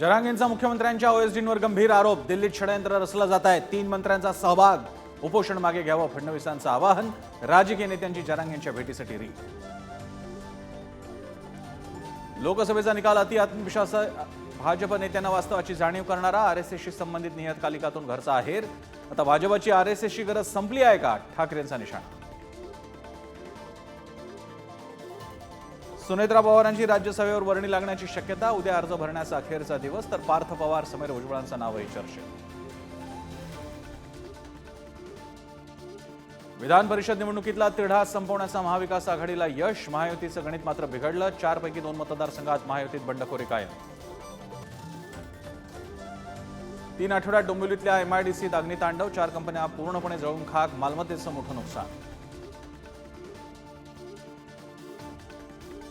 जरांगेंचा मुख्यमंत्र्यांच्या ओएसडींवर गंभीर आरोप. दिल्लीत षडयंत्र रचलं जात आहे तीन मंत्र्यांचा सहभाग. उपोषण मागे घ्यावं फडणवीसांचं आवाहन. राजकीय नेत्यांची जरांगेंच्या भेटीसाठी रीत. लोकसभेचा निकाल अति आत्मविश्वास भाजप नेत्यांना वास्तवाची जाणीव करणारा. आर एस एसशी संबंधित नियतकालिकातून घरचा आहेर. आता भाजपची आर एस एसची गरज संपली आहे का? ठाकरेंचा निशाणा. सुनेत्रा पवारांची राज्यसभेवर वर्णी लागण्याची शक्यता उद्या अर्ज भरण्याचा अखेरचा दिवस तर पार्थ पवार समीर भुजबळांचं नावही चर्चेत. विधान परिषद निवडणुकीतला तिढा संपवण्याचा महाविकास आघाडीला यश महायुतीचं गणित मात्र बिघडलं चारपैकी दोन मतदारसंघात महायुतीत बंडखोरी कायम. तीन आठवड्यात डोंबिवलीतल्या एमआयडीसीत अग्नितांडव चार कंपन्या पूर्णपणे जळून खाक मालमत्तेचं मोठं नुकसान.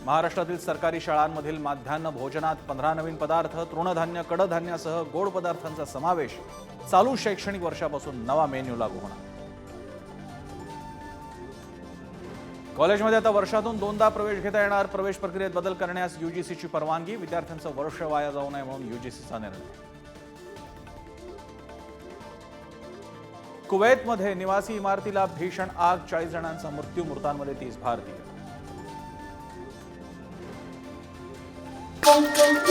महाराष्ट्रातील सरकारी शाळांमधील माध्यान्ह भोजनात पंधरा नवीन पदार्थ तृणधान्य कडधान्यासह गोड पदार्थांचा समावेश चालू शैक्षणिक वर्षापासून नवा मेन्यू लागू होणार. कॉलेजमध्ये आता वर्षातून दोनदा प्रवेश घेता येणार. प्रवेश प्रक्रियेत बदल करण्यास युजीसीची परवानगी. विद्यार्थ्यांचं वर्ष वाया जाऊ नये म्हणून युजीसीचा निर्णय. कुवैतमध्ये निवासी इमारतीला भीषण आग. चाळीस जणांचा मृत्यू मृतांमध्ये तीस भारतीय. Thank you.